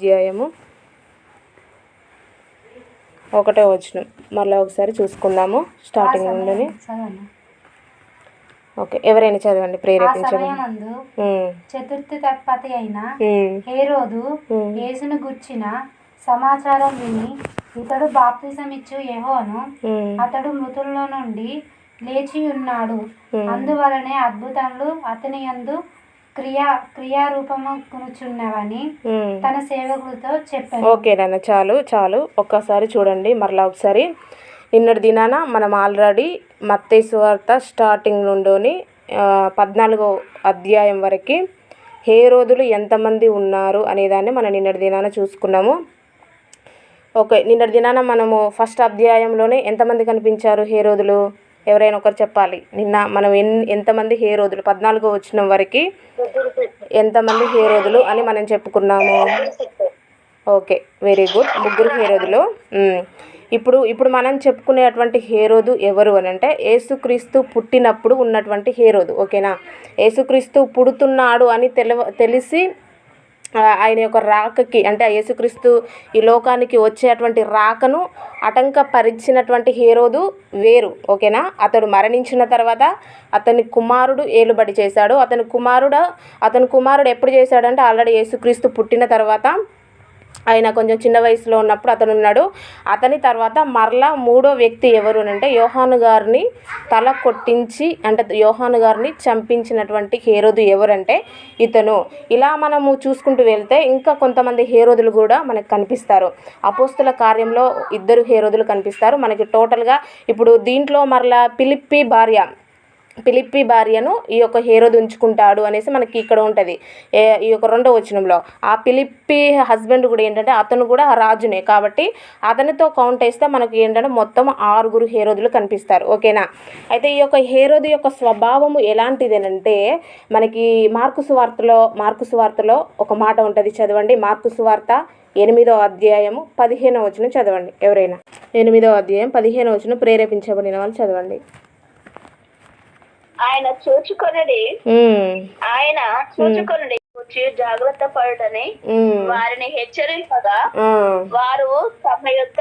అధ్యాయము ఒకటో వచనం. మళ్ళీ ఒకసారి చూసుకుందాము స్టార్టింగ్ నుండి చదవండి. ఓకే ఎవరైనా చదవండి ప్రేరేపించండి. చతుర్థి తత్పతి అయిన హేరోదు ఉమ్. యేసును గుర్చిన సమాచారం విని ఇతడు బాప్తిసం ఇచ్చు యెహోవాను. ఉమ్, అతడు మృతుల్లో నుండి లేచి ఉన్నాడు. అందువలనే అద్భుతములు అతని యందు క్రియా క్రియారూపము కొనుచున్నవని ఉమ్. తన సేవకులతో చెప్పాను ఓకే నాన్న చాలు చాలు. ఒక్కసారి చూడండి మరలా ఒకసారి. నిన్నటి దినాన మనం ఆల్రెడీ మత్తయి వార్త స్టార్టింగ్ నుండి పద్నాలుగో అధ్యాయం వరకు హే రోజులు ఎంతమంది ఉన్నారు అనేదాన్ని మనం నిన్నటి దినాన చూసుకున్నాము. ఓకే నిన్నటి దినాన మనము ఫస్ట్ అధ్యాయంలోనే ఎంతమంది కనిపించారు హే రోజులు ఎవరైనా ఒకరు చెప్పాలి. నిన్న మనం ఎన్ ఎంతమంది హే రోజులు పద్నాలుగో వచ్చిన వరకు ఎంతమంది హీరోదులు అని మనం చెప్పుకున్నాము? Okay very good. ముగ్గురు హీరోదులు ఇప్పుడు ఇప్పుడు మనం చెప్పుకునేటువంటి హీరోదు ఎవరు అని అంటే ఏసుక్రీస్తు పుట్టినప్పుడు ఉన్నటువంటి హీరోదు ఓకేనా? ఏసుక్రీస్తు పుడుతున్నాడు అని తెలవ తెలిసి ఆయన యొక్క రాకకి అంటే ఆ యేసుక్రీస్తు ఈ లోకానికి వచ్చేటువంటి రాకను ఆటంకపరిచినటువంటి హీరోదు వేరు ఓకేనా? అతడు మరణించిన తర్వాత అతని కుమారుడు ఏలుబడి చేశాడు. అతని కుమారుడు అతని కుమారుడు ఎప్పుడు చేశాడంటే ఆల్రెడీ యేసుక్రీస్తు పుట్టిన తర్వాత ఆయన కొంచెం చిన్న వయసులో ఉన్నప్పుడు అతను ఉన్నాడు. అతని తర్వాత మరలా మూడో వ్యక్తి ఎవరు అంటే యోహాను గారిని తల కొట్టించి అంటే యోహాను గారిని చంపించినటువంటి హేరోదు ఎవరంటే ఇతను. ఇలా మనము చూసుకుంటూ వెళ్తే ఇంకా కొంతమంది హేరోదులు కూడా మనకు కనిపిస్తారు. అపోస్తుల కార్యంలో ఇద్దరు హేరోదులు కనిపిస్తారు. మనకి టోటల్గా ఇప్పుడు దీంట్లో మరలా పిలిప్పి భార్య పిలిప్పి భార్యను ఈ యొక్క హేరోదు ఉంచుకుంటాడు అనేసి మనకి ఇక్కడ ఉంటుంది. ఏ ఈ యొక్క రెండో వచనంలో. ఆ పిలిప్పి హస్బెండ్ కూడా ఏంటంటే అతను కూడా రాజునే. కాబట్టి అతనితో కౌంట్ వేస్తే మనకి ఏంటంటే మొత్తం ఆరుగురు హేరోదులు కనిపిస్తారు. ఓకేనా? అయితే ఈ యొక్క హేరోదు యొక్క స్వభావము ఎలాంటిదేనంటే మనకి మార్కు సువార్తలో మార్కు సువార్తలో ఒక మాట ఉంటుంది చదవండి. మార్కు సువార్త ఎనిమిదో అధ్యాయము పదిహేనో వచనం చదవండి. ఎవరైనా? ఎనిమిదో అధ్యాయం పదిహేనో వచనం ప్రేరేపించబడిన వాళ్ళు చదవండి. ఆయన చూచుకొనడి. ఆయన చూచుకొనడి. వచ్చి జాగ్రత్త పడటని వారిని హెచ్చరింపగా వారు తమ యొక్క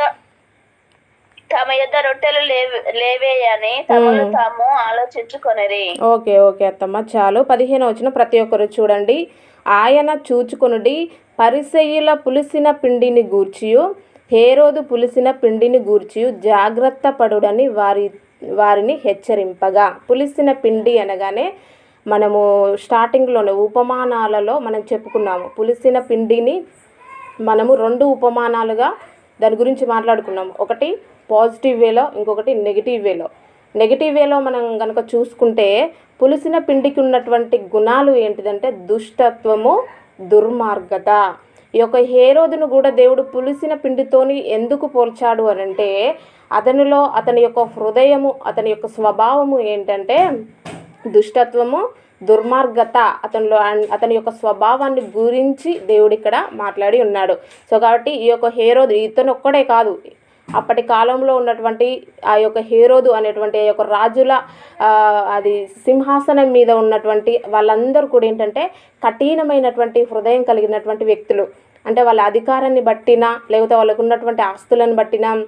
తమ యొక్క రొట్టెలు లేవే లేవేయని తమను తాము ఆలోచించుకొనరి ఓకే ఓకే అత్తమ్మ. చాలు. పదిహేను వచ్చిన ప్రతి ఒక్కరు చూడండి. ఆయన చూచుకొనుడి. పరిసయ్యుల పులిసిన పిండిని గూర్చియు. హేరోదు పులిసిన పిండిని గూర్చియు. జాగ్రత్త పడుడని వారి వారిని హెచ్చరింపగా. పులిసిన పిండి అనగానే మనము స్టార్టింగ్లోనే ఉపమానాలలో మనం చెప్పుకున్నాము. పులిసిన పిండిని మనము రెండు ఉపమానాలుగా దాని గురించి మాట్లాడుకున్నాము. ఒకటి పాజిటివ్ వేలో ఇంకొకటి నెగిటివ్ వేలో. నెగిటివ్ వేలో మనం కనుక చూసుకుంటే పులిసిన పిండికి ఉన్నటువంటి గుణాలు ఏంటిదంటే దుష్టత్వము దుర్మార్గత. ఈ యొక్క హేరోదును కూడా దేవుడు పులిసిన పిండితోని ఎందుకు పోల్చాడు అని అంటే అతనిలో అతని యొక్క హృదయము అతని యొక్క స్వభావము ఏంటంటే దుష్టత్వము దుర్మార్గత అతనిలో అన్- అతని యొక్క స్వభావాన్ని గురించి దేవుడు ఇక్కడ మాట్లాడి ఉన్నాడు. సో కాబట్టి ఈ యొక్క హేరోదు ఇతను ఒక్కడే కాదు. అప్పటి కాలంలో ఉన్నటువంటి ఆ యొక్క హేరోదు అనేటువంటి ఆ యొక్క రాజుల అది సింహాసనం మీద ఉన్నటువంటి వాళ్ళందరూ కూడా ఏంటంటే కఠినమైనటువంటి హృదయం కలిగినటువంటి వ్యక్తులు. అంటే వాళ్ళ అధికారాన్ని బట్టినా లేకపోతే వాళ్ళకు ఉన్నటువంటి ఆస్తులను బట్టినా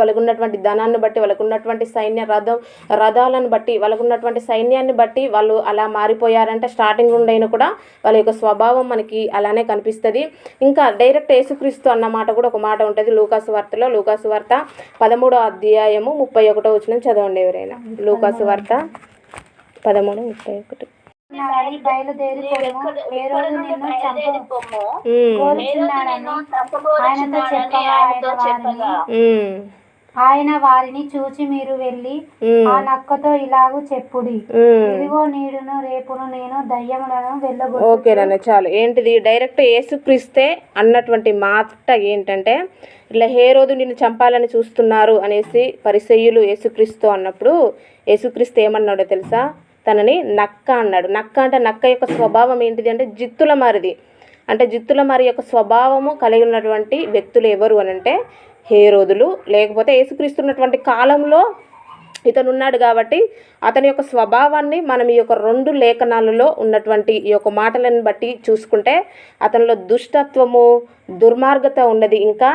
వాళ్ళకు ఉన్నటువంటి ధనాన్ని బట్టి వాళ్ళకు ఉన్నటువంటి సైన్య రథం రథాలను బట్టి వాళ్ళకు ఉన్నటువంటి సైన్యాన్ని బట్టి వాళ్ళు అలా మారిపోయారంటే స్టార్టింగ్ నుండైనా కూడా వాళ్ళ యొక్క స్వభావం మనకి అలానే కనిపిస్తుంది. ఇంకా డైరెక్ట్ యేసుక్రీస్తు అన్న మాట కూడా ఒక మాట ఉంటుంది. లూకాసు వార్తలో లూకాసు వార్త పదమూడో అధ్యాయము ముప్పై ఒకటో వచ్చిన చదవండి ఎవరైనా. లూకాసు వార్త పదమూడు ముప్పై ఒకటి. బయలుదేరి ఆయన వారిని చూచి మీరు వెళ్ళి ఆ నక్కతో ఇలాగూ చెప్పుడి. ఇదిగో నీడును రేపును నేను దయ్యములను వెళ్ళగొట్టు ఓకే నాన్న చాలు. ఏంటిది? డైరెక్ట్ యేసుక్రీస్తే అన్నటువంటి మాట ఏంటంటే ఇట్లా హే రోజు నిన్ను చంపాలని చూస్తున్నారు అనేసి పరిసయ్యులు యేసుక్రీస్తు అన్నప్పుడు యేసుక్రీస్తు ఏమన్నాడో తెలుసా? తనని నక్క అన్నాడు. నక్క అంటే నక్క యొక్క స్వభావం ఏంటిది అంటే జిత్తుల మారిది. అంటే జిత్తుల మరి యొక్క స్వభావము కలిగి ఉన్నటువంటి వ్యక్తులు ఎవరు అని అంటే హేరోదులు లేకపోతే యేసుక్రీస్తున్నటువంటి కాలంలో ఇతను ఉన్నాడు కాబట్టి అతని యొక్క స్వభావాన్ని మనం ఈ యొక్క రెండు లేఖనాలలో ఉన్నటువంటి ఈ యొక్క మాటలను బట్టి చూసుకుంటే అతనిలో దుష్టత్వము దుర్మార్గత ఉన్నది. ఇంకా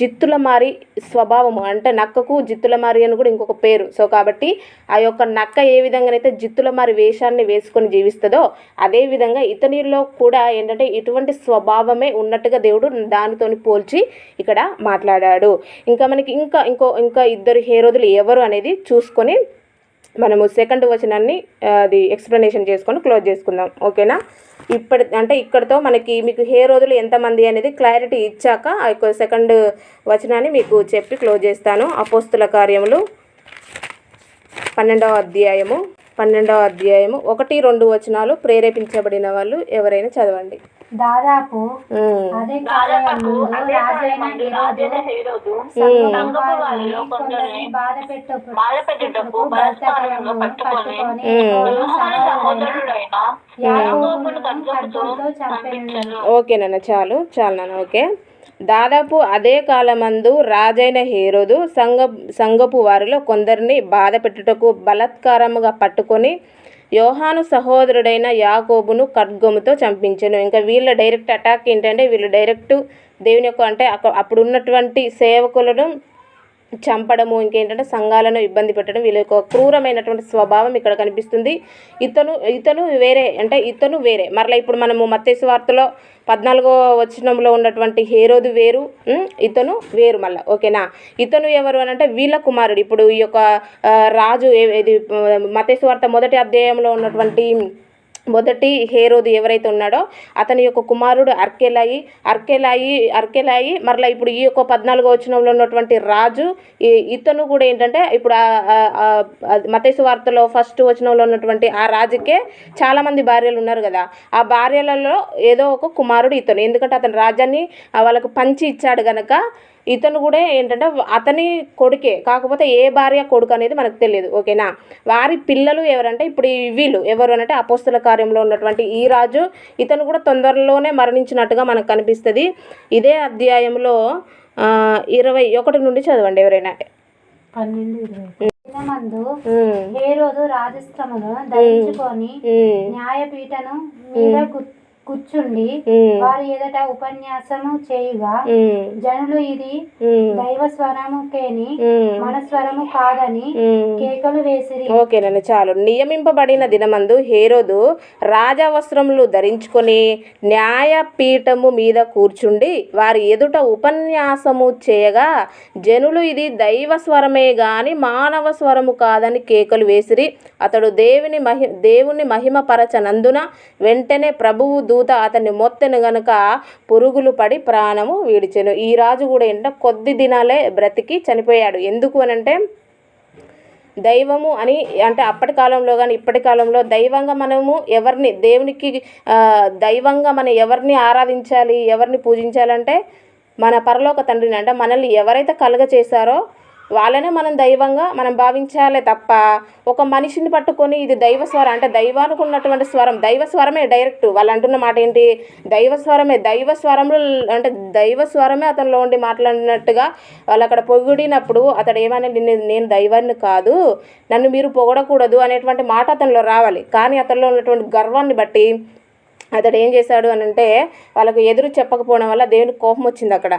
జిత్తుల మారి స్వభావము అంటే నక్కకు జిత్తుల మారి అని కూడా ఇంకొక పేరు. సో కాబట్టి ఆ యొక్క నక్క ఏ విధంగానైతే జిత్తుల మారి వేషాన్ని వేసుకొని జీవిస్తుందో అదేవిధంగా ఇతనిలో కూడా ఏంటంటే ఇటువంటి స్వభావమే ఉన్నట్టుగా దేవుడు దానితోని పోల్చి ఇక్కడ మాట్లాడాడు. ఇంకా మనకి ఇంకా ఇంకో ఇంకా ఇద్దరు హేరోదులు ఎవరు అనేది చూసుకొని మనము సెకండ్ వచనాన్ని అది ఎక్స్ప్లెనేషన్ చేసుకొని క్లోజ్ చేసుకుందాం. ఓకేనా ఇప్పటి అంటే ఇక్కడితో మనకి మీకు హే రోజులు ఎంతమంది అనేది క్లారిటీ ఇచ్చాక ఆ యొక్క సెకండ్ వచనాన్ని మీకు చెప్పి క్లోజ్ చేస్తాను. అపోస్తుల కార్యములు పన్నెండవ అధ్యాయము పన్నెండవ అధ్యాయము ఒకటి రెండు వచనాలు ప్రేరేపించబడిన వాళ్ళు ఎవరైనా చదవండి. దాదాపు. అదే రాజైన హేరోదు బాధ పట్టుకొని ఓకేనన్న చాలు చాలు నాన్న ఓకే. దాదాపు అదే కాలమందు రాజైన హేరోదు సంగ సంగపు వారిలో కొందరిని బాధ పెట్టుటకు బలత్కారముగా పట్టుకొని యోహాను సహోదరుడైన యాకోబును ఖడ్గముతో చంపించను. ఇంకా వీళ్ళ డైరెక్ట్ అటాక్ ఏంటంటే వీళ్ళు డైరెక్ట్ దేవుని యొక్క అంటే అక్క అప్పుడు ఉన్నటువంటి సేవకులను చంపడము ఇంకేంటంటే సంఘాలను ఇబ్బంది పెట్టడం వీళ్ళ యొక్క క్రూరమైనటువంటి స్వభావం ఇక్కడ కనిపిస్తుంది. ఇతను ఇతను వేరే అంటే ఇతను వేరే. మరలా ఇప్పుడు మనము మత్స్య వార్తలో పద్నాలుగో వచనంలో ఉన్నటువంటి హేరోదు వేరు ఇతను వేరు మళ్ళీ. ఓకేనా? ఇతను ఎవరు అని అంటే వీళ్ళ కుమారుడు. ఇప్పుడు ఈ యొక్క రాజు ఇది మతేశ్వార్త వార్త మొదటి అధ్యాయంలో ఉన్నటువంటి మొదటి హేరోదు ఎవరైతే ఉన్నాడో అతని యొక్క కుమారుడు అర్కెలాయి. అర్కెలాయి అర్కెలాయి మరలా ఇప్పుడు ఈ యొక్క పద్నాలుగో వచనంలో ఉన్నటువంటి రాజు ఈ- ఇతను కూడా ఏంటంటే ఇప్పుడు మతేసు వార్తలో ఫస్ట్ వచనంలో ఉన్నటువంటి ఆ రాజుకే చాలామంది భార్యలు ఉన్నారు కదా. ఆ భార్యలలో ఏదో ఒక కుమారుడు ఇతను. ఎందుకంటే అతను రాజాన్ని వాళ్ళకు పంచి ఇచ్చాడు కనుక ఇతను కూడా ఏంటంటే అతని కొడుకే కాకపోతే ఏ భార్య కొడుకు అనేది మనకు తెలియదు ఓకేనా? వారి పిల్లలు ఎవరంటే ఇప్పుడు ఈ వీళ్ళు ఎవరు అంటే అపోస్తుల కార్యంలో ఉన్నటువంటి ఈ రాజు ఇతను కూడా తొందరలోనే మరణించినట్టుగా మనకు కనిపిస్తుంది. ఇదే అధ్యాయంలో ఇరవై ఒకటి నుండి చదవండి ఎవరైనా. పన్నెండు హేరోదు రాజస్త్రమును ధరించుకొని న్యాయపీఠను మీద కూర్చుండి వారి ఎదుట ఉపన్యాసము చేయుగా జనులు ఇది దైవ స్వరము కేని మన స్వరము కాదని. కేకలు వేసిరి. ఓకేనండి చాలు. నియమింపబడిన దినమందు హేరోదు రాజవస్త్రములు ధరించుకొని న్యాయపీఠము మీద కూర్చుండి వారి ఎదుట ఉపన్యాసము చేయగా జనులు ఇది దైవ స్వరమే గాని మానవ స్వరము కాదని కేకలు వేసిరి. అతడు దేవుని మహి దేవుని మహిమపరచనందున వెంటనే ప్రభువు దూత అతన్ని మొత్తను గనుక పురుగులు పడి ప్రాణము వీడిచెను. ఈ రాజు కూడా ఏంటంటే కొద్ది దినాలే బ్రతికి చనిపోయాడు. ఎందుకు అనంటే దైవము అని అంటే అప్పటి కాలంలో కానీ ఇప్పటి కాలంలో దైవంగా మనము ఎవరిని దేవునికి దైవంగా మనం ఎవరిని ఆరాధించాలి ఎవరిని పూజించాలంటే మన పరలోక తండ్రిని అంటే మనల్ని ఎవరైతే కలుగ చేశారో వాళ్ళనే మనం దైవంగా మనం భావించాలే తప్ప ఒక మనిషిని పట్టుకొని ఇది దైవ స్వరం అంటే దైవానికి ఉన్నటువంటి స్వరం దైవ స్వరమే డైరెక్ట్ వాళ్ళు అంటున్న మాట ఏంటి? దైవ స్వరమే దైవ స్వరంలో అంటే దైవ స్వరమే అతనిలో ఉండి మాట్లాడినట్టుగా వాళ్ళు అక్కడ పొగిడినప్పుడు అతడు ఏమని నేను నేను దైవాన్ని కాదు నన్ను మీరు పొగడకూడదు అనేటువంటి మాట అతనిలో రావాలి. కానీ అతనిలో ఉన్నటువంటి గర్వాన్ని బట్టి అతడు ఏం చేశాడు అని అంటే వాళ్ళకు ఎదురు చెప్పకపోవడం వల్ల దేవునికి కోపం వచ్చింది అక్కడ.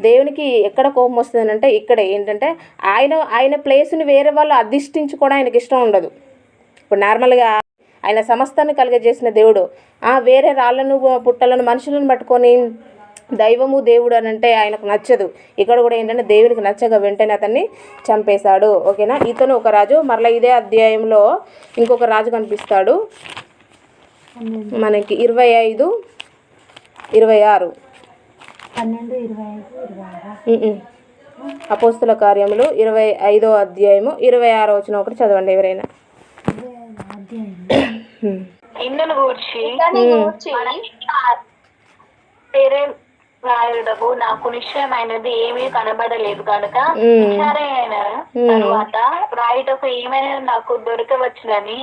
దేవునికి ఎక్కడ కోపం వస్తుంది అంటే ఇక్కడే. ఏంటంటే ఆయన ఆయన ప్లేస్ని వేరే వాళ్ళు అధిష్ఠించుకోవడం ఆయనకి ఇష్టం ఉండదు. ఇప్పుడు నార్మల్గా ఆయన సమస్తాన్ని కలిగజేసిన దేవుడు ఆ వేరే రాళ్ళను పుట్టలను మనుషులను పట్టుకొని దైవము దేవుడు అని అంటే ఆయనకు నచ్చదు. ఇక్కడ కూడా ఏంటంటే దేవునికి నచ్చగా వెంటనే అతన్ని చంపేశాడు. ఓకేనా? ఇతను ఒక రాజు. మరలా ఇదే అధ్యాయంలో ఇంకొక రాజు కనిపిస్తాడు. మనకి ఇరవై ఐదు ఇరవై ఆరు. పన్నెండు ఇరవై ఐదు ఇరవై ఆరు ఉమ్మ్. అపోస్తుల కార్యములు ఇరవై ఐదో అధ్యాయము ఇరవై ఆరో వచ్చిన ఒకటి చదవండి ఎవరైనా. ఇందును గూర్చి రాయుడకు నాకు నిశ్చయమైనది ఏమీ కనబడలేదు కనుక. విచారైన తరువాత రాయుటకు ఏమైనా నాకు దొరకవచ్చునని.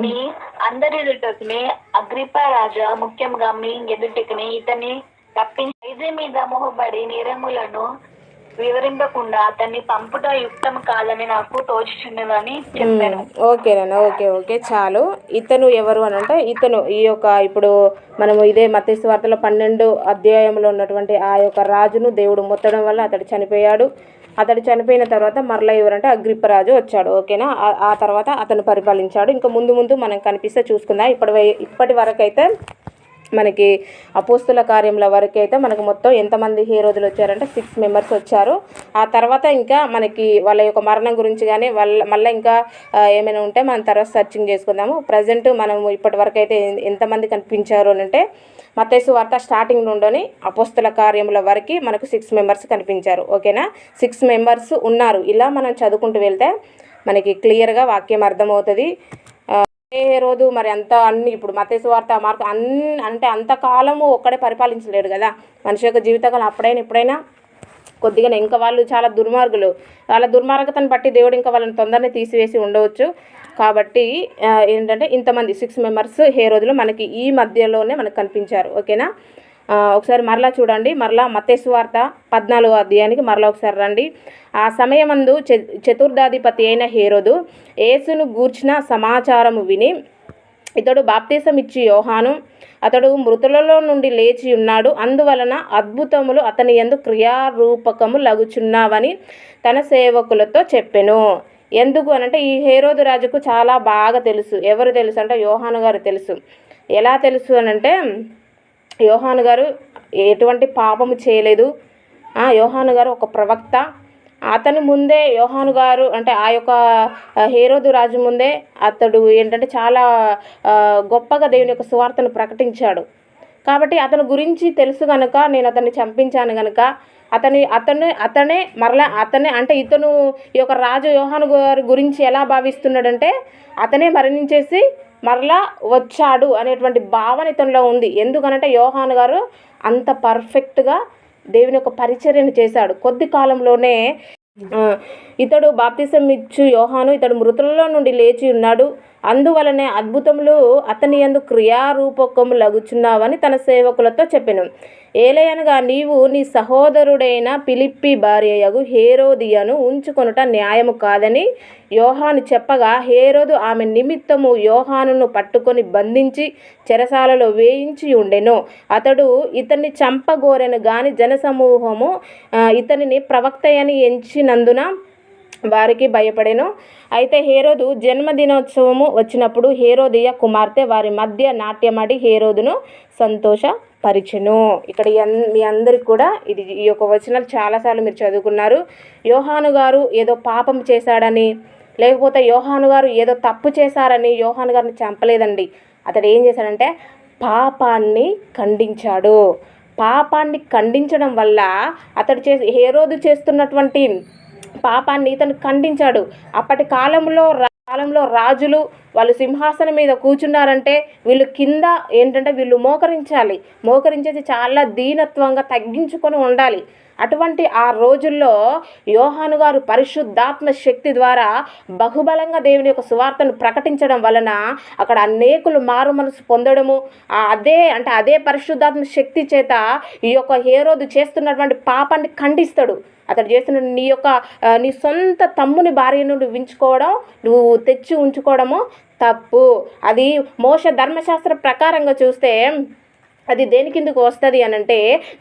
మీ అందరి ఎదుటకుని అగ్రిప రాజా ముఖ్యంగా మీ ఎదుటికి ఇతని తప్పించి ఇది మీద మొహబడి నిరములను వివరింపకుండా అతన్ని పంపుట యుక్తం కాదని నాకు తోచుచున్నదని చెప్పాను. ఓకేనండి ఓకే ఓకే చాలు. ఇతను ఎవరు అని అంటే ఇతను ఈ యొక్క ఇప్పుడు మనము ఇదే మత్స్య వార్తలో పన్నెండు అధ్యాయంలో ఉన్నటువంటి ఆ యొక్క రాజును దేవుడు మొత్తడం వల్ల అతడు చనిపోయాడు. అతడు చనిపోయిన తర్వాత మరలా ఎవరంటే అగ్రిప్పరాజు వచ్చాడు ఓకేనా? ఆ- తర్వాత అతను పరిపాలించాడు. ఇంకా ముందు ముందు మనం కనిపిస్తే చూసుకుందాం. ఇప్పటి వై- ఇప్పటి వరకు అయితే మనకి అపోస్తుల కార్యంలో వరకు అయితే మనకు మొత్తం ఎంతమంది హీరోదులు వచ్చారంటే సిక్స్ మెంబర్స్ వచ్చారు. ఆ తర్వాత ఇంకా మనకి వాళ్ళ యొక్క మరణం గురించి కానీ వాళ్ళ మళ్ళీ ఇంకా ఏమైనా ఉంటే మనం తర్వాత సర్చింగ్ చేసుకుందాము. ప్రజెంట్ మనం ఇప్పటి వరకు అయితే ఎంతమంది కనిపించారు అని అంటే మతేసు వార్త స్టార్టింగ్ నుండి అపోస్తుల కార్యముల వరకు మనకు సిక్స్ మెంబర్స్ కనిపించారు. ఓకేనా? సిక్స్ మెంబర్స్ ఉన్నారు. ఇలా మనం చదువుకుంటూ వెళ్తే మనకి క్లియర్గా వాక్యం అర్థమవుతుంది. ఏ రోజు మరి అంత అన్ని ఇప్పుడు మతేసు వార్త మార్క్ అన్ని అంటే అంతకాలము ఒక్కడే పరిపాలించలేడు కదా. మనిషి యొక్క జీవితకాలం అప్పుడైనా ఇప్పుడైనా కొద్దిగా ఇంకా వాళ్ళు చాలా దుర్మార్గులు. వాళ్ళ దుర్మార్గతను బట్టి దేవుడు ఇంకా వాళ్ళని తొందరనే తీసివేసి ఉండవచ్చు. కాబట్టి ఏంటంటే ఇంతమంది సిక్స్ మెంబర్స్ హే రోజులు మనకి ఈ మధ్యలోనే మనకు కనిపించారు. ఓకేనా? ఒకసారి మరలా చూడండి. మరలా మతేశ్వార్త పద్నాలుగో అధ్యాయానికి మరలా ఒకసారి రండి. ఆ సమయమందు చ చతుర్థాధిపతి అయిన హేరోదు యేసును గూర్చిన సమాచారము విని ఇతడు బాప్తీసం ఇచ్చి యోహాను అతడు మృతులలో నుండి లేచి ఉన్నాడు. అందువలన అద్భుతములు అతని ఎందు క్రియారూపకము లగుచున్నావని తన సేవకులతో చెప్పెను. ఎందుకు అనంటే ఈ హేరోదు రాజుకు చాలా బాగా తెలుసు. ఎవరు తెలుసు అంటే యోహాను గారు తెలుసు. ఎలా తెలుసు అనంటే యోహాను గారు ఎటువంటి పాపము చేయలేదు. ఆ, యోహాను గారు ఒక ప్రవక్త. అతని ముందే యోహాను గారు అంటే ఆ యొక్క హేరోదు రాజు ముందే అతడు ఏంటంటే చాలా గొప్పగా దేవుని యొక్క సువార్తను ప్రకటించాడు. కాబట్టి అతని గురించి తెలుసు కనుక నేను అతన్ని చంపించాను కనుక అతని అతను అతనే మరలా అతనే అంటే ఇతను ఈ యొక్క రాజు యోహాను గారి గురించి ఎలా భావిస్తున్నాడంటే అతనే మరణించేసి మరలా వచ్చాడు అనేటువంటి భావన ఇతనిలో ఉంది. ఎందుకనంటే యోహాను గారు అంత పర్ఫెక్ట్గా దేవుని యొక్క పరిచర్యను చేశాడు. కొద్ది కాలంలోనే ఇతడు బాప్తిసం ఇచ్చు యోహాను ఇతడు మృతులలో నుండి లేచి ఉన్నాడు. అందువలనే అద్భుతములు అతని యందు క్రియారూపకము లగుచున్నావని తన సేవకులతో చెప్పెను. ఏలయనగా నీవు నీ సహోదరుడైన పిలిప్పి భార్యయగు హేరోదియను ఉంచుకొనుట న్యాయము కాదని యోహాను చెప్పగా హేరోదు ఆమె నిమిత్తము యోహానును పట్టుకొని బంధించి చెరసాలలో వేయించి ఉండెను. అతడు ఇతన్ని చంపగోరెను గాని జనసమూహము ఇతనిని ప్రవక్తయని ఎంచినందున వారికి భయపడెను. అయితే హేరోదు జన్మదినోత్సవము వచ్చినప్పుడు హేరోదియ కుమార్తె వారి మధ్య నాట్యమాడి హేరోదును సంతోషపరిచెను. ఇక్కడ మీ అందరికి కూడా ఇది ఈ యొక్క వచనాలు చాలాసార్లు మీరు చదువుకున్నారు. యోహాను గారు ఏదో పాపం చేశాడని లేకపోతే యోహాను గారు ఏదో తప్పు చేశారని యోహాను గారిని చంపలేదండి. అతడు ఏం చేశాడంటే పాపాన్ని ఖండించాడు. పాపాన్ని ఖండించడం వల్ల అతడు చేసి హేరోదు చేస్తున్నటువంటి పాపాన్ని ఇతను ఖండించాడు. అప్పటి కాలంలో కాలంలో రాజులు వాళ్ళు సింహాసనం మీద కూర్చున్నారంటే వీళ్ళు కింద ఏంటంటే వీళ్ళు మోకరించాలి. మోకరించేసి చాలా దీనత్వంగా తగ్గించుకొని ఉండాలి. అటువంటి ఆ రోజుల్లో యోహాను గారు పరిశుద్ధాత్మ శక్తి ద్వారా బహుబలంగా దేవుని యొక్క సువార్తను ప్రకటించడం వలన అక్కడ అనేకులు మారు మనసు పొందడము ఆ అదే అంటే అదే పరిశుద్ధాత్మ శక్తి చేత ఈ యొక్క హేరోదు చేస్తున్నటువంటి పాపాన్ని ఖండిస్తాడు. అతడు చేస్తున్న నీ యొక్క నీ సొంత తమ్ముని భార్యను నువ్వు ఉంచుకోవడం నువ్వు తెచ్చి ఉంచుకోవడము తప్పు. అది మోస ధర్మశాస్త్ర ప్రకారంగా చూస్తే అది దేని కిందకు వస్తుంది అని అంటే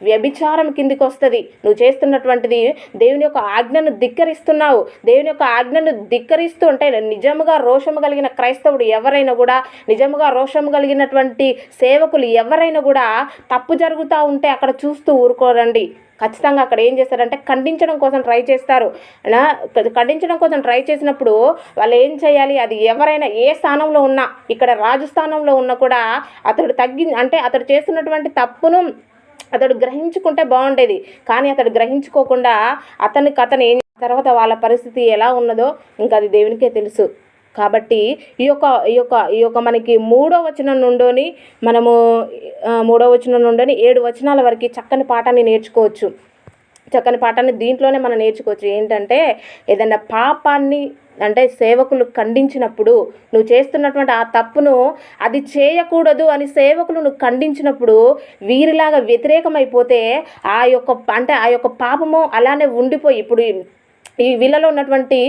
వ్యభిచారం కిందకు వస్తుంది నువ్వు చేస్తున్నటువంటిది దేవుని యొక్క ఆజ్ఞను ధిక్కరిస్తున్నావు. దేవుని యొక్క ఆజ్ఞను ధిక్కరిస్తూ ఉంటే నిజముగా రోషము కలిగిన క్రైస్తవుడు ఎవరైనా కూడా నిజముగా రోషము కలిగినటువంటి సేవకులు ఎవరైనా కూడా తప్పు జరుగుతూ ఉంటే అక్కడ చూస్తూ ఊరుకోరండి. ఖచ్చితంగా అక్కడ ఏం చేస్తారంటే ఖండించడం కోసం ట్రై చేస్తారు. నా ఖండించడం కోసం ట్రై చేసినప్పుడు వాళ్ళు ఏం చేయాలి? అది ఎవరైనా ఏ స్థానంలో ఉన్నా ఇక్కడ రాజు స్థానంలో ఉన్నా కూడా అతడు తగ్గి అంటే అతడు చేస్తున్నటువంటి తప్పును అతడు గ్రహించుకుంటే బాగుండేది. కానీ అతడు గ్రహించుకోకుండా అతనికి అతను ఏం తర్వాత వాళ్ళ పరిస్థితి ఎలా ఉన్నదో ఇంకా అది దేవునికే తెలుసు. కాబట్టి ఈ యొక్క ఈ యొక్క ఈ యొక్క మనకి మూడో వచనం నుండోని మనము మూడో వచనం నుండోని ఏడు వచనాల వరకు చక్కని పాఠాన్ని నేర్చుకోవచ్చు. చక్కని పాఠాన్ని దీంట్లోనే మనం నేర్చుకోవచ్చు. ఏంటంటే ఏదైనా పాపాన్ని అంటే సేవకులు ఖండించినప్పుడు నువ్వు చేస్తున్నటువంటి ఆ తప్పును అది చేయకూడదు అని సేవకులు నువ్వు ఖండించినప్పుడు వీరిలాగా వ్యతిరేకమైపోతే ఆ యొక్క అంటే ఆ యొక్క పాపము అలానే ఉండిపోయి ఇప్పుడు ఈ వీళ్ళలో ఉన్నటువంటి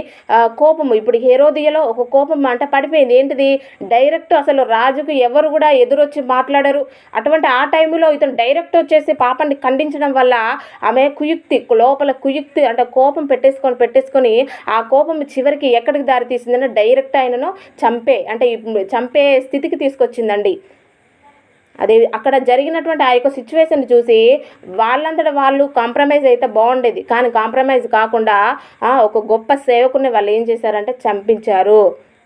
కోపము. ఇప్పుడు హేరోదియలో ఒక కోపం అంట పడిపోయింది. ఏంటిది? డైరెక్ట్ అసలు రాజుకు ఎవరు కూడా ఎదురొచ్చి మాట్లాడరు. అటువంటి ఆ టైంలో ఇతను డైరెక్ట్ వచ్చేసి పాపాన్ని ఖండించడం వల్ల ఆమె కుయుక్తి లోపల కుయుక్తి అంటే కోపం పెట్టేసుకొని పెట్టేసుకొని ఆ కోపం చివరికి ఎక్కడికి దారి తీసిందంటే డైరెక్ట్ ఆయనను చంపే అంటే చంపే స్థితికి తీసుకొచ్చిందండి. అదే అక్కడ జరిగినటువంటి ఆ యొక్క సిచ్యువేషన్ చూసి వాళ్ళంతట వాళ్ళు కాంప్రమైజ్ అయితే బాగుండేది. కానీ కాంప్రమైజ్ కాకుండా ఒక గొప్ప సేవకుని వాళ్ళు ఏం చేశారంటే చంపించారు.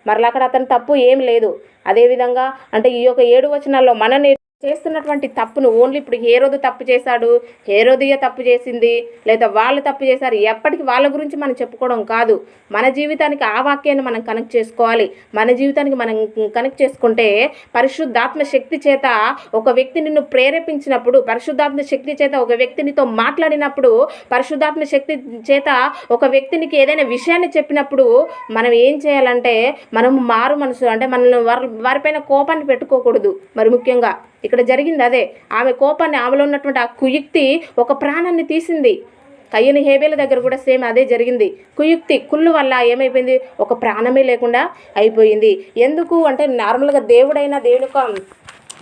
మరలా అక్కడ అతని తప్పు ఏం లేదు. అదేవిధంగా అంటే ఈ యొక్క ఏడు వచనాల్లో మనని చేస్తున్నటువంటి తప్పును ఓన్లీ ఇప్పుడు హేరోదు తప్పు చేశాడు హేరోదియ తప్పు చేసింది లేదా వాళ్ళు తప్పు చేశారు ఎప్పటికీ వాళ్ళ గురించి మనం చెప్పుకోవడం కాదు. మన జీవితానికి ఆ వాక్యాన్ని మనం కనెక్ట్ చేసుకోవాలి. మన జీవితానికి మనం కనెక్ట్ చేసుకుంటే పరిశుద్ధాత్మ శక్తి చేత ఒక వ్యక్తి నిన్ను ప్రేరేపించినప్పుడు పరిశుద్ధాత్మ శక్తి చేత ఒక వ్యక్తినితో మాట్లాడినప్పుడు పరిశుద్ధాత్మ శక్తి చేత ఒక వ్యక్తినికి ఏదైనా విషయాన్ని చెప్పినప్పుడు మనం ఏం చేయాలంటే మనం మారు మనసు అంటే మనల్ని వారి వారిపైన కోపాన్ని పెట్టుకోకూడదు. మరి ముఖ్యంగా ఇక్కడ జరిగింది అదే. ఆమె కోపాన్ని ఆమెలో ఉన్నటువంటి ఆ కుయుక్తి ఒక ప్రాణాన్ని తీసింది. కయ్యని హేబేల దగ్గర కూడా సేమ్ అదే జరిగింది. కుయుక్తి కుళ్ళు వల్ల ఏమైపోయింది? ఒక ప్రాణమే లేకుండా అయిపోయింది. ఎందుకు? అంటే నార్మల్గా దేవుడైనా దేవుని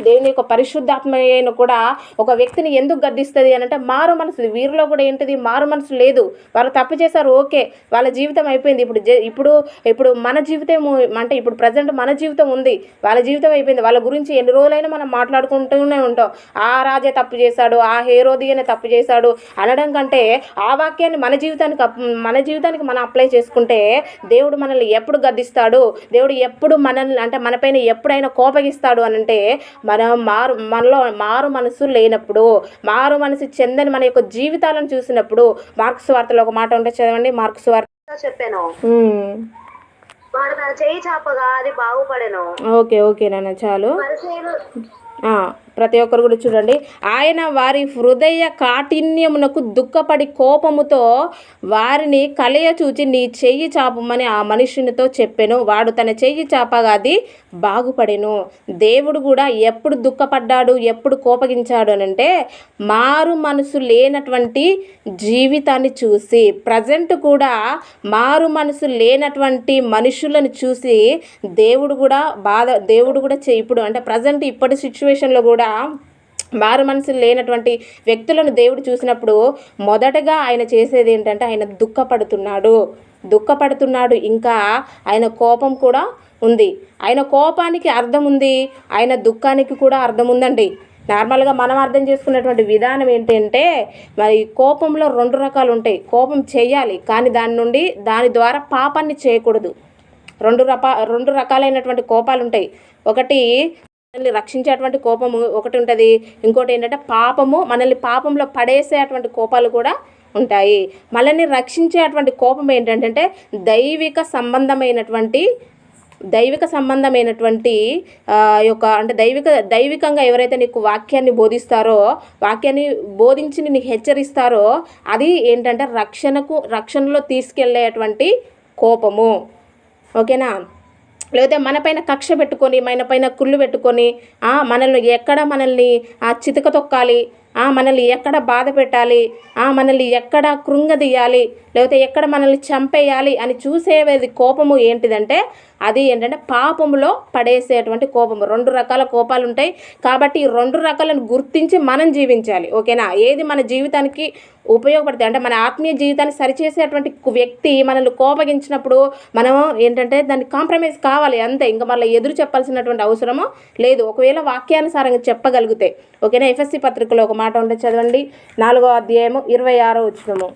దేవుని యొక్క పరిశుద్ధాత్మ అయిన కూడా ఒక వ్యక్తిని ఎందుకు గద్దిస్తుంది అని అంటే మారు మనసు వీరిలో కూడా ఏంటిది? మారు మనసు లేదు. వాళ్ళు తప్పు చేశారు ఓకే. వాళ్ళ జీవితం అయిపోయింది. ఇప్పుడు ఇప్పుడు ఇప్పుడు మన జీవితం అంటే ఇప్పుడు ప్రజెంట్ మన జీవితం ఉంది. వాళ్ళ జీవితం అయిపోయింది. వాళ్ళ గురించి ఎన్ని రోజులైనా మనం మాట్లాడుకుంటూనే ఉంటాం. ఆ రాజే తప్పు చేశాడు ఆ హేరోది అనే తప్పు చేశాడు అనడం కంటే ఆ వాక్యాన్ని మన జీవితానికి అప్- మన జీవితానికి మనం అప్లై చేసుకుంటే దేవుడు మనల్ని ఎప్పుడు గద్దిస్తాడు? దేవుడు ఎప్పుడు మనల్ని అంటే మనపైన ఎప్పుడైనా కోపగిస్తాడు అని అంటే మనం మారు మనలో మారు మనసు లేనప్పుడు మారు మనసు చెందని మన యొక్క జీవితాలను చూసినప్పుడు మార్క్స్ వార్తలో ఒక మాట ఉంటే చదవండి. మార్క్స్ వార్త చెప్పాను. వాడు తన చేయి చాపగా అది బాగుపడెను. ఓకే ఓకే నాన్న చాలు. ప్రతి ఒక్కరు కూడా చూడండి. ఆయన వారి హృదయ కాఠిన్యమునకు దుఃఖపడి కోపముతో వారిని కలయ చూచి నీ చెయ్యి చాపమని ఆ మనిషినితో చెప్పాను. వాడు తన చెయ్యి చాపగా అది బాగుపడెను. దేవుడు కూడా ఎప్పుడు దుఃఖపడ్డాడు ఎప్పుడు కోపగించాడు అని అంటే మారు మనసు లేనటువంటి జీవితాన్ని చూసి ప్రజెంట్ కూడా మారు మనసు లేనటువంటి మనుషులను చూసి దేవుడు కూడా బాధ దేవుడు కూడా ఇప్పుడు అంటే ప్రజెంట్ ఇప్పటి సిచ్యువేషన్లో కూడా మారు మనసులు లేనటువంటి వ్యక్తులను దేవుడు చూసినప్పుడు మొదటగా ఆయన చేసేది ఏంటంటే ఆయన దుఃఖపడుతున్నాడు. దుఃఖపడుతున్నాడు. ఇంకా ఆయన కోపం కూడా ఉంది. ఆయన కోపానికి అర్థం ఉంది. ఆయన దుఃఖానికి కూడా అర్థం ఉందండి. నార్మల్గా మనం అర్థం చేసుకునేటువంటి విధానం ఏంటంటే మరి కోపంలో రెండు రకాలు ఉంటాయి. కోపం చేయాలి కానీ దాని నుండి దాని ద్వారా పాపాన్ని చేయకూడదు. రెండు రపా రెండు రకాలైనటువంటి కోపాలు ఉంటాయి. ఒకటి మనల్ని రక్షించేటువంటి కోపము ఒకటి ఉంటుంది. ఇంకోటి ఏంటంటే పాపము మనల్ని పాపంలో పడేసేటువంటి కోపాలు కూడా ఉంటాయి. మనల్ని రక్షించేటువంటి కోపం ఏంటంటే దైవిక సంబంధమైనటువంటి దైవిక సంబంధమైనటువంటి యొక్క అంటే దైవిక దైవికంగా ఎవరైతే నీకు వాక్యాన్ని బోధిస్తారో వాక్యాన్ని బోధించి నిన్ను హెచ్చరిస్తారో అది ఏంటంటే రక్షణకు రక్షణలో తీసుకెళ్ళేటువంటి కోపము. ఓకేనా? లేదా మన పైన కక్ష పెట్టుకొని మన పైన కుళ్ళు పెట్టుకొని మనల్ని ఎక్కడ మనల్ని ఆ చితక తొక్కాలి ఆ, మనల్ని ఎక్కడ బాధ పెట్టాలి ఆ, మనల్ని ఎక్కడ కృంగదీయాలి లేకపోతే ఎక్కడ మనల్ని చంపేయాలి అని చూసేది కోపము ఏంటిదంటే అది ఏంటంటే పాపములో పడేసేటువంటి కోపము. రెండు రకాల కోపాలు ఉంటాయి కాబట్టి ఈ రెండు రకాలను గుర్తించి మనం జీవించాలి. ఓకేనా? ఏది మన జీవితానికి ఉపయోగపడుతుంది అంటే మన ఆత్మీయ జీవితాన్ని సరిచేసేటువంటి వ్యక్తి మనల్ని కోపగించినప్పుడు మనం ఏంటంటే దాన్ని కాంప్రమైజ్ కావాలి అంతే. ఇంకా మళ్ళీ ఎదురు చెప్పాల్సినటువంటి అవసరము లేదు. ఒకవేళ వాక్యానుసారంగా చెప్పగలిగితే. ఓకేనా? ఎఫ్ఎస్సి పత్రికలో ఒక మాట ఉంటే చదవండి. నాలుగో అధ్యాయము ఇరవై ఆరో వచ్చినము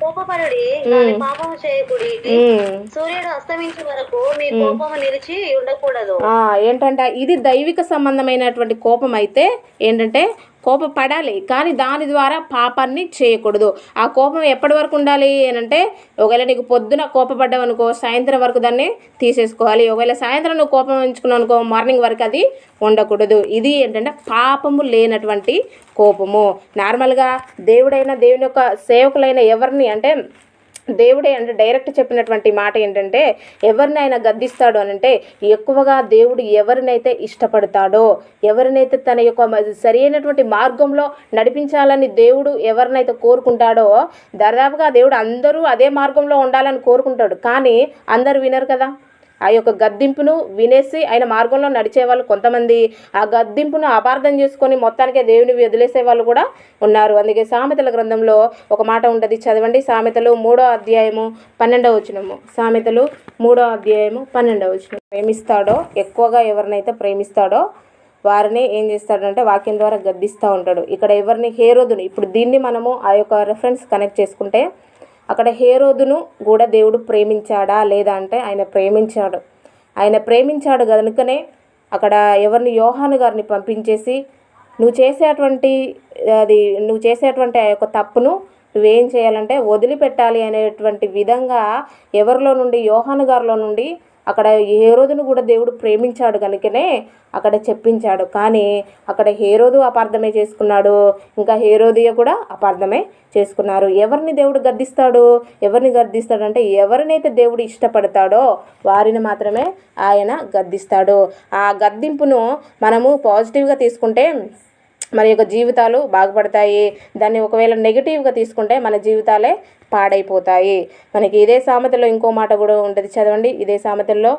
కోపపరుడి దాని పాపము చేయకుడి ఉమ్. సూర్యుడు అస్తమించే వరకు మీ కోపము నిలిచి ఉండకూడదు. ఆ, ఏంటంటే ఇది దైవిక సంబంధమైనటువంటి కోపం అయితే ఏంటంటే కోపపడాలి. కానీ దాని ద్వారా పాపాన్ని చేయకూడదు. ఆ కోపం ఎప్పటి వరకు ఉండాలి అంటే ఒకవేళ నీకు పొద్దున కోపపడ్డావు అనుకో సాయంత్రం వరకు దాన్ని తీసేసుకోవాలి. ఒకవేళ సాయంత్రం నువ్వు కోపం ఉంచుకున్నావు అనుకో మార్నింగ్ వరకు అది ఉండకూడదు. ఇది ఏంటంటే పాపము లేనటువంటి కోపము. నార్మల్గా దేవుడైన దేవుని యొక్క సేవకులైన ఎవరిని అంటే దేవుడే అంటే డైరెక్ట్ చెప్పినటువంటి మాట ఏంటంటే ఎవరిని ఆయన గద్దిస్తాడు అని అంటే ఎక్కువగా దేవుడు ఎవరినైతే ఇష్టపడతాడో ఎవరినైతే తన యొక్క సరి అయినటువంటి మార్గంలో నడిపించాలని దేవుడు ఎవరినైతే కోరుకుంటాడో దాదాపుగా దేవుడు అందరూ అదే మార్గంలో ఉండాలని కోరుకుంటాడు. కానీ అందరూ వినరు కదా. ఆ యొక్క గద్దింపును వినేసి ఆయన మార్గంలో నడిచే వాళ్ళు కొంతమంది. ఆ గద్దింపును అపార్థం చేసుకొని మొత్తానికే దేవుని వదిలేసే వాళ్ళు కూడా ఉన్నారు. అందుకే సామెతల గ్రంథంలో ఒక మాట ఉంటుంది. చదవండి. సామెతలు మూడో అధ్యాయము పన్నెండవ వచనము. సామెతలు మూడో అధ్యాయము పన్నెండవ వచనం ప్రేమిస్తాడో? ఎక్కువగా ఎవరినైతే ప్రేమిస్తాడో వారిని ఏం చేస్తాడంటే వాక్యం ద్వారా గద్దిస్తూ ఉంటాడు. ఇక్కడ ఎవరిని? హేరోదుని. ఇప్పుడు దీన్ని మనము ఆ యొక్క రెఫరెన్స్ కనెక్ట్ చేసుకుంటే అక్కడ హేరోదును కూడా దేవుడు ప్రేమించాడా లేదా అంటే ఆయన ప్రేమించాడు. ఆయన ప్రేమించాడు కనుకనే అక్కడ ఎవరిని యోహాను గారిని పంపించేసి నువ్వు చేసేటువంటి అది నువ్వు చేసేటువంటి ఆ యొక్క తప్పును నువ్వేం చేయాలంటే వదిలిపెట్టాలి అనేటువంటి విధంగా ఎవరిలో నుండి యోహాను గారిలో నుండి అక్కడ హేరోదును కూడా దేవుడు ప్రేమించాడు కనుకనే అక్కడ చెప్పించాడు. కానీ అక్కడ హేరోదు అపార్థమే చేసుకున్నాడు. ఇంకా హేరోదియ కూడా అపార్థమే చేసుకున్నారు. ఎవరిని దేవుడు గర్దిస్తాడు ఎవరిని గద్దిస్తాడు అంటే ఎవరినైతే దేవుడు ఇష్టపడతాడో వారిని మాత్రమే ఆయన గద్దిస్తాడు. ఆ గద్దింపును మనము పాజిటివ్గా తీసుకుంటే మన యొక్క జీవితాలు బాగుపడతాయి. దాన్ని ఒకవేళ నెగిటివ్గా తీసుకుంటే మన జీవితాలే పాడైపోతాయి. మనకి ఇదే సామెతలో ఇంకో మాట కూడా ఉంటుంది. చదవండి. ఇదే సామెతల్లో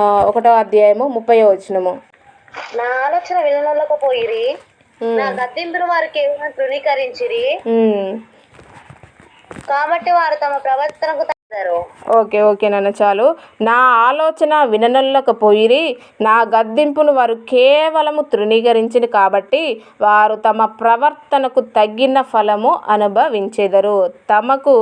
ఒకటో అధ్యాయము ముప్పయో వచనము. నా ఆలోచన వినలేకపోయిరి నా గద్దింపును వారికి తృణీకరించిరి? ఉమ్. కాబట్టి వారు తమ ప్రవర్తనకు ఓకే ఓకే నాన్న చాలు. నా ఆలోచన విననొల్లకపోయిరి నా గద్దింపును వారు కేవలము తృణీకరించింది కాబట్టి వారు తమ ప్రవర్తనకు తగిన ఫలము అనుభవించెదరు. తమకు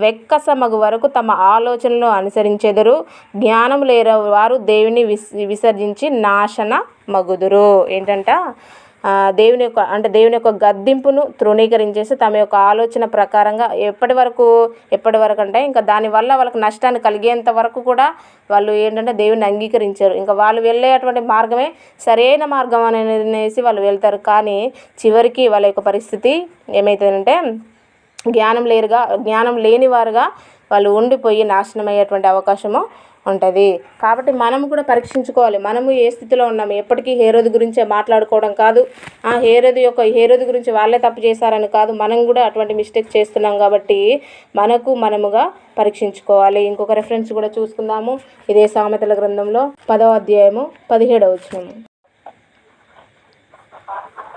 వెక్కసమగు వరకు తమ ఆలోచనలు అనుసరించెదరు. జ్ఞానం లేని వారు దేవుని విస్ విసర్జించి నాశన మగుదురు ఏంటంట? దేవుని యొక్క అంటే దేవుని యొక్క గద్దింపును తృణీకరించేసి తమ యొక్క ఆలోచన ప్రకారంగా ఎప్పటి వరకు ఎప్పటి వరకు అంటే ఇంకా దానివల్ల వాళ్ళకి నష్టాన్ని కలిగేంత వరకు కూడా వాళ్ళు ఏంటంటే దేవుని అంగీకరించారు. ఇంకా వాళ్ళు వెళ్ళేటువంటి మార్గమే సరైన మార్గం అనేసి వాళ్ళు వెళ్తారు. కానీ చివరికి వాళ్ళ యొక్క పరిస్థితి ఏమవుతుందంటే జ్ఞానం లేరుగా జ్ఞానం లేని వారుగా వాళ్ళు ఉండిపోయి నాశనం అయ్యేటువంటి అవకాశము ఉంటుంది. కాబట్టి మనం కూడా పరీక్షించుకోవాలి. మనము ఏ స్థితిలో ఉన్నాము ఎప్పటికీ హేరోది గురించే మాట్లాడుకోవడం కాదు. ఆ హేరోది యొక్క హేరోది గురించి వాళ్ళే తప్పు చేశారని కాదు. మనం కూడా అటువంటి మిస్టేక్ చేస్తున్నాం కాబట్టి మనకు మనముగా పరీక్షించుకోవాలి. ఇంకొక రెఫరెన్స్ కూడా చూసుకుందాము. ఇదే సామెతల గ్రంథంలో పదవ అధ్యాయము పదిహేడవ వచనము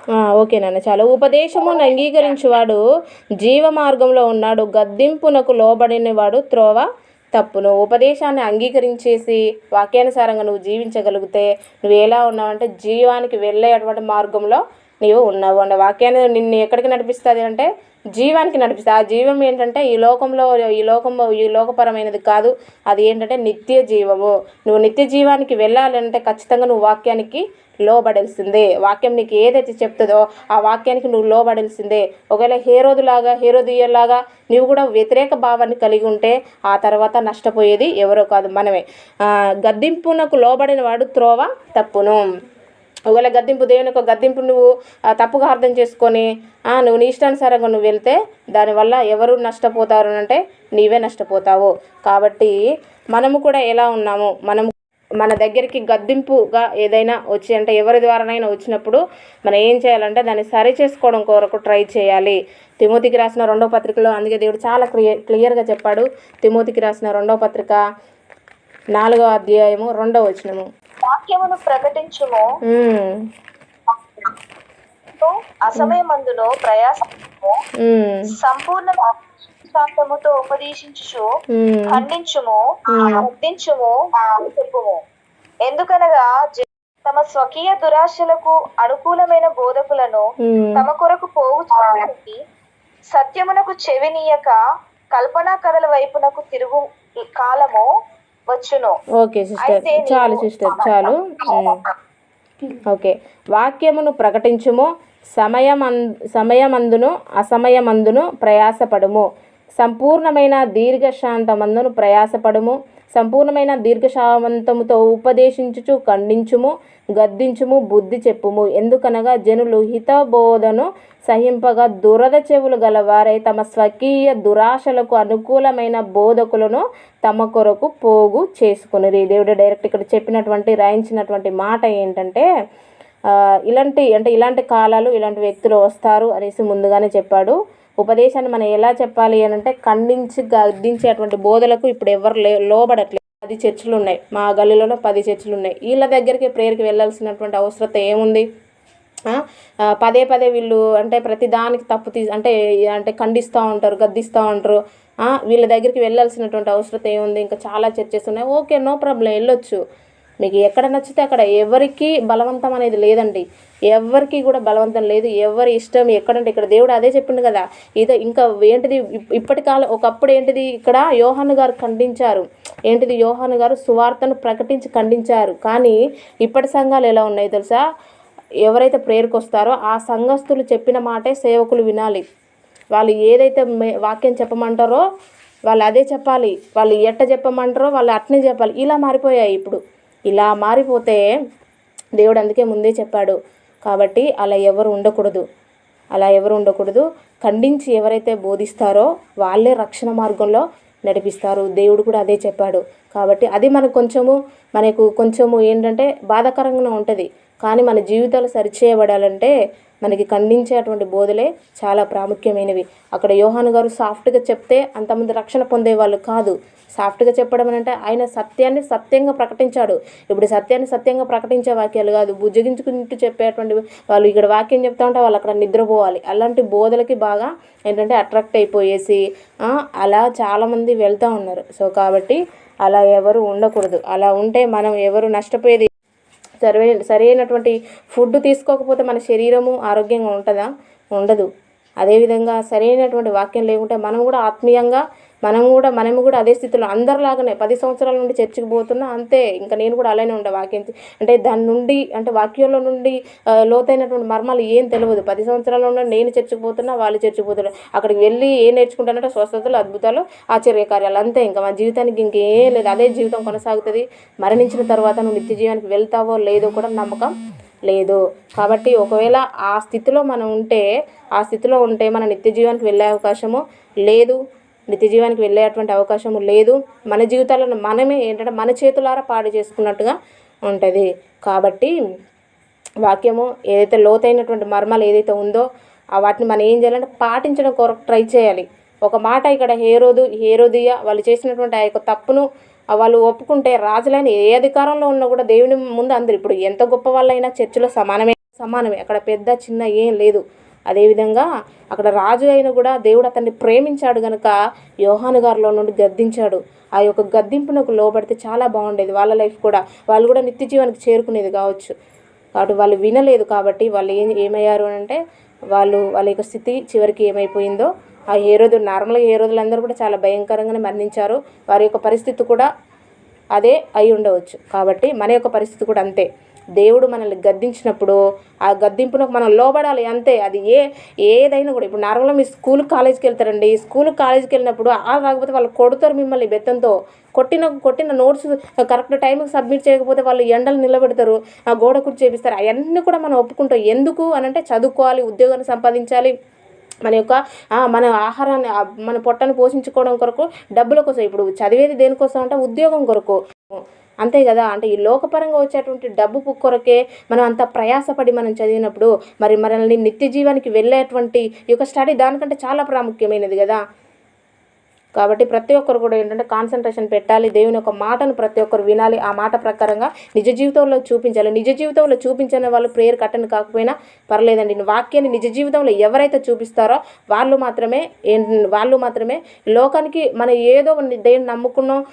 ఆ, ఓకే నాన్న చాలా. ఉపదేశమును అంగీకరించేవాడు జీవ మార్గంలో ఉన్నాడు. గద్దింపునకు లోబడినవాడు త్రోవ తప్పును ఉపదేశాన్ని అంగీకరించేసి వాక్యానుసారంగా నువ్వు జీవించగలిగితే నువ్వు ఎలా ఉన్నావంటే జీవానికి వెళ్ళేటువంటి మార్గంలో నీవు ఉన్నావు అంటే వాక్యాన్ని నిన్ను ఎక్కడికి నడిపిస్తుంది అంటే జీవానికి నడిపిస్తుంది. ఆ జీవం ఏంటంటే ఈ లోకంలో ఈ లోకంలో ఈ లోకపరమైనది కాదు. అది ఏంటంటే నిత్య జీవము. నువ్వు నిత్య జీవానికి వెళ్ళాలంటే ఖచ్చితంగా నువ్వు వాక్యానికి లోబడాల్సిందే. వాక్యం నీకు ఏదైతే చెప్తుందో ఆ వాక్యానికి నువ్వు లోబడాల్సిందే. ఒకవేళ హేరోదులాగా హేరోదియలాగా నువ్వు కూడా వ్యతిరేక భావాన్ని కలిగి ఉంటే ఆ తర్వాత నష్టపోయేది ఎవరో కాదు మనమే. గద్దింపునకు లోబడిన వాడు త్రోవ తప్పును. ఒకవేళ గద్దింపు దేవుని యొక్క గద్దింపు నువ్వు తప్పుగా అర్థం చేసుకొని నువ్వు నీ ఇష్టానుసారంగా నువ్వు వెళ్తే దానివల్ల ఎవరు నష్టపోతారు అంటే నీవే నష్టపోతావు. కాబట్టి మనము కూడా ఎలా ఉన్నాము మనము మన దగ్గరికి గద్దింపుగా ఏదైనా వచ్చి అంటే ఎవరి ద్వారానైనా వచ్చినప్పుడు మనం ఏం చేయాలంటే దాన్ని సరి చేసుకోవడం కొరకు ట్రై చేయాలి. తిమోతికి రాసిన రెండో పత్రికలో అందుకే దేవుడు చాలా క్లియర్ క్లియర్గా చెప్పాడు. తిమోతికి రాసిన రెండో పత్రిక నాలుగో అధ్యాయము రెండో వచనము. వాక్యమును ప్రకటించుము. అసమయమందులో ప్రయాసము సంపూర్ణ శాంతముతో ఉపదేశించుచు ఉమ్. ఖండించుము ముద్దించుము చెప్పుము. ఎందుకనగా తమ స్వకీయ దురాశలకు అనుకూలమైన బోధకులను. తమ కొరకు పోగు సత్యమునకు చెవినీయక కల్పనా కథల వైపునకు తిరుగు కాలము వచ్చును. Okay sister. చాలు సిస్టర్ చాలు. ఓకే. వాక్యమును ప్రకటించుము. సమయమం సమయమందును అసమయమందును ప్రయాసపడుము. సంపూర్ణమైన దీర్ఘశాంతమందును ప్రయాసపడుము. సంపూర్ణమైన దీర్ఘశావంతముతో ఉపదేశించుచు ఖండించుము గద్దించుము బుద్ధి చెప్పుము. ఎందుకనగా జనులు హితబోధను సహింపగా దురద చెవులు గలవారై తమ స్వకీయ దురాశలకు అనుకూలమైన బోధకులను తమ కొరకు పోగు చేసుకుని దేవుడు డైరెక్ట్ ఇక్కడ చెప్పినటువంటి రాయించినటువంటి మాట ఏంటంటే ఇలాంటి అంటే ఇలాంటి కాలాలు ఇలాంటి వ్యక్తులు వస్తారు అనేసి ముందుగానే చెప్పాడు. ఉపదేశాన్ని మనం ఎలా చెప్పాలి అని అంటే ఖండించి గద్దించేటువంటి బోధలకు ఇప్పుడు ఎవరు లే లోబడట్లేదు పది చర్చిలు ఉన్నాయి. మా గల్లీలోనే పది చర్చిలు ఉన్నాయి. వీళ్ళ దగ్గరికి ప్రేయర్కి వెళ్ళాల్సినటువంటి అవసరత ఏముంది? పదే పదే వీళ్ళు అంటే ప్రతి దానికి తప్పు తీ అంటే అంటే ఖండిస్తూ ఉంటారు గద్దిస్తూ ఉంటారు. వీళ్ళ దగ్గరికి వెళ్ళాల్సినటువంటి అవసరత ఏముంది? ఇంకా చాలా చర్చెస్ ఉన్నాయి. Okay no problem. వెళ్ళొచ్చు. మీకు ఎక్కడ నచ్చితే అక్కడ ఎవరికి బలవంతం అనేది లేదండి. ఎవరికి కూడా బలవంతం లేదు. ఎవరి ఇష్టం ఎక్కడంటే ఇక్కడ దేవుడు అదే చెప్పిండు కదా. ఇదో ఇంకా ఏంటిది ఇప్పటి కాలం ఒకప్పుడు ఏంటిది ఇక్కడ యోహాను గారు ఖండించారు. ఏంటిది యోహాను గారు సువార్తను ప్రకటించి ఖండించారు. కానీ ఇప్పటి సంఘాలు ఎలా ఉన్నాయి తెలుసా? ఎవరైతే ప్రేయర్కి వస్తారో ఆ సంఘస్థులు చెప్పిన మాటే సేవకులు వినాలి. వాళ్ళు ఏదైతే మే- వాక్యం చెప్పమంటారో వాళ్ళు అదే చెప్పాలి. వాళ్ళు ఎట్ట చెప్పమంటారో వాళ్ళు అట్నే చెప్పాలి. ఇలా మారిపోయాయి ఇప్పుడు. ఇలా మారిపోతే దేవుడు అందుకే ముందే చెప్పాడు కాబట్టి అలా ఎవరు ఉండకూడదు. అలా ఎవరు ఉండకూడదు. ఖండించి ఎవరైతే బోధిస్తారో వాళ్ళే రక్షణ మార్గంలో నడిపిస్తారు. దేవుడు కూడా అదే చెప్పాడు. కాబట్టి అది మనకు కొంచెము మనకు కొంచెము ఏంటంటే బాధాకరంగా ఉంటుంది. కానీ మన జీవితాలు సరిచేయబడాలంటే మనకి ఖండించేటువంటి బోధలే చాలా ప్రాముఖ్యమైనవి. అక్కడ యోహాను గారు సాఫ్ట్గా చెప్తే అంతమంది రక్షణ పొందేవాళ్ళు కాదు. సాఫ్ట్గా చెప్పడం అని అంటే ఆయన సత్యాన్ని సత్యంగా ప్రకటించాడు. ఇప్పుడు సత్యాన్ని సత్యంగా ప్రకటించే వాక్యాలు కాదు. బుజ్జగించుకుంటూ చెప్పేటువంటి వాళ్ళు ఇక్కడ వాక్యం చెప్తా ఉంటే వాళ్ళు అక్కడ నిద్రపోవాలి. అలాంటి బోధలకి బాగా ఏంటంటే అట్రాక్ట్ అయిపోయేసి అలా చాలామంది వెళ్తూ ఉన్నారు. సో కాబట్టి అలా ఎవరు ఉండకూడదు. అలా ఉంటే మనం ఎవరు నష్టపోయేది సరైన సరైనటువంటి ఫుడ్ తీసుకోకపోతే మన శరీరము ఆరోగ్యంగా ఉంటుందా? ఉండదు. అదేవిధంగా సరైనటువంటి వాక్యం లేకుంటే మనం కూడా ఆత్మీయంగా మనం కూడా మనము కూడా అదే స్థితిలో అందరిలాగానే పది సంవత్సరాల నుండి చర్చికి పోతున్నా అంతే. ఇంకా నేను కూడా అలానే ఉండే వాక్యం అంటే దాని నుండి అంటే వాక్యంలో నుండి లోతైనటువంటి మర్మాలు ఏం తెలియదు పది సంవత్సరాల నుండి నేను చర్చికి పోతున్నా వాళ్ళు చర్చికి పోతున్నారు అక్కడికి వెళ్ళి ఏం నేర్చుకుంటానంటే స్వస్థతలు అద్భుతాలు ఆశ్చర్యకార్యాలు అంతే. ఇంకా మా జీవితానికి ఇంకేం లేదు. అదే జీవితం కొనసాగుతుంది. మరణించిన తర్వాత నువ్వు నిత్య జీవానికి వెళ్తావో లేదో కూడా నమ్మకం లేదు. కాబట్టి ఒకవేళ ఆ స్థితిలో మనం ఉంటే ఆ స్థితిలో ఉంటే మన నిత్య జీవానికి వెళ్ళే అవకాశము లేదు. నిత్య జీవానికి వెళ్ళేటువంటి అవకాశము లేదు. మన జీవితాలను మనమే ఏంటంటే మన చేతులారా పాడు చేసుకున్నట్టుగా ఉంటుంది. కాబట్టి వాక్యము ఏదైతే లోతైనటువంటి మర్మాలు ఏదైతే ఉందో ఆ వాటిని మనం ఏం చేయాలంటే పాటించడం కొరకు ట్రై చేయాలి. ఒక మాట ఇక్కడ హేరోదు హేరోదియ వాళ్ళు చేసినటువంటి ఆ యొక్క తప్పును వాళ్ళు ఒప్పుకుంటే రాజులైన ఏ అధికారంలో ఉన్నా కూడా దేవుని ముందు అందరు. ఇప్పుడు ఎంత గొప్ప వాళ్ళైనా చర్చిలో సమానమే సమానమే. అక్కడ పెద్ద చిన్న ఏం లేదు. అదేవిధంగా అక్కడ రాజు అయిన కూడా దేవుడు అతన్ని ప్రేమించాడు గనుక యోహాను గారిలో నుండి గద్దించాడు. ఆ యొక్క గద్దింపునకు లోబడితే చాలా బాగుండేది. వాళ్ళ లైఫ్ కూడా వాళ్ళు కూడా నిత్య జీవానికి చేరుకునేది కావచ్చు. కాబట్టి వాళ్ళు వినలేదు కాబట్టి వాళ్ళు ఏం ఏమయ్యారు అని అంటే వాళ్ళు వాళ్ళ యొక్క స్థితి చివరికి ఏమైపోయిందో ఆ ఏ రోజు నార్మల్గా ఏ రోజులందరూ కూడా చాలా భయంకరంగానే మరణించారు. వారి యొక్క పరిస్థితి కూడా అదే అయి ఉండవచ్చు. కాబట్టి మన యొక్క పరిస్థితి కూడా అంతే. దేవుడు మనల్ని గద్దించినప్పుడు ఆ గద్దింపునకు మనం లోబడాలి అంతే. అది ఏ ఏదైనా కూడా. ఇప్పుడు నార్మల్గా మీ స్కూల్ కాలేజీకి వెళ్తారండి. స్కూల్ కాలేజీకి వెళ్ళినప్పుడు ఆ రాకపోతే వాళ్ళు కొడతారు మిమ్మల్ని బెత్తంతో. కొట్టిన కొట్టిన నోట్స్ కరెక్ట్ టైంకి సబ్మిట్ చేయకపోతే వాళ్ళు ఎండలు నిలబెడతారు ఆ గోడ కుర్చీ చేపిస్తారు అవన్నీ కూడా మనం ఒప్పుకుంటాం. ఎందుకు అని అంటే చదువుకోవాలి ఉద్యోగాన్ని సంపాదించాలి. మన యొక్క మన ఆహారాన్ని మన పొట్టను పోషించుకోవడం కొరకు డబ్బుల కోసం. ఇప్పుడు చదివేది దేనికోసం అంటే ఉద్యోగం కొరకు. అంతే కదా? అంటే ఈ లోకపరంగా వచ్చేటువంటి డబ్బు కొరకే మనం అంత ప్రయాసపడి మనం చదివినప్పుడు మరి మనల్ని నిత్య జీవానికి వెళ్ళేటువంటి ఈ యొక్క స్టడీ దానికంటే చాలా ప్రాముఖ్యమైనది కదా? కాబట్టి ప్రతి ఒక్కరు కూడా ఏంటంటే కాన్సన్ట్రేషన్ పెట్టాలి. దేవుని యొక్క మాటను ప్రతి ఒక్కరు వినాలి. ఆ మాట ప్రకారంగా నిజ జీవితంలో చూపించాలి. నిజ జీవితంలో చూపించని వాళ్ళు ప్రేయర్ కట్టను కాకపోయినా పర్లేదండి. వాక్యాన్ని నిజ జీవితంలో ఎవరైతే చూపిస్తారో వాళ్ళు మాత్రమే వాళ్ళు మాత్రమే లోకానికి మనం ఏదో దేవుని నమ్ముకున్నాం.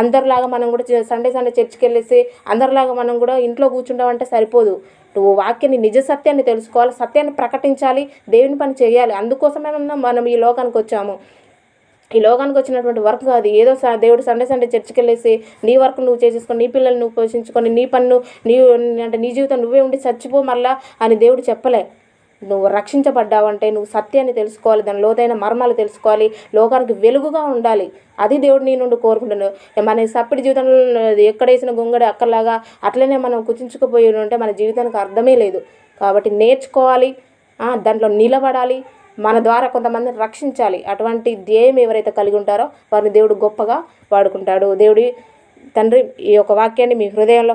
అందరిలాగా మనం కూడా సండే సండే చర్చికి వెళ్ళేసి అందరిలాగా మనం కూడా ఇంట్లో కూర్చుంటామంటే సరిపోదు. నువ్వు వాక్యాన్ని నిజ సత్యాన్ని తెలుసుకోవాలి. సత్యాన్ని ప్రకటించాలి. దేవుని పని చేయాలి. అందుకోసమే మనం ఈ లోకానికి వచ్చాము. ఈ లోకానికి వచ్చినటువంటి వర్క్ కాదు. ఏదో స- దేవుడు సండే సండే చర్చికి వెళ్ళేసి నీ వర్క్ నువ్వు చేసేసుకొని నీ పిల్లల్ని నువ్వు పోషించుకొని నీ పన్ను నీ అంటే నీ జీవితం నువ్వే ఉండి చచ్చిపో మళ్ళా అని దేవుడు చెప్పలే. నువ్వు రక్షించబడ్డావంటే నువ్వు సత్యాన్ని తెలుసుకోవాలి దాని లోతైన మర్మాలు తెలుసుకోవాలి లోకానికి వెలుగుగా ఉండాలి. అది దేవుడు నీ నుండి కోరుకుంటున్నాడు. మన సప్పిడి జీవితంలో ఎక్కడేసిన గొంగడి అక్కర్లాగా అట్లనే మనం కుచించుకుపోయి ఉంటే మన జీవితానికి అర్థమే లేదు. కాబట్టి నేర్చుకోవాలి దాంట్లో నిలబడాలి మన ద్వారా కొంతమందిని రక్షించాలి. అటువంటి ధ్యేయం ఎవరైతే కలిగి ఉంటారో వారిని దేవుడు గొప్పగా వాడుకుంటాడు. దేవుడి తండ్రి ఈ యొక్క వాక్యాన్ని మీ హృదయంలో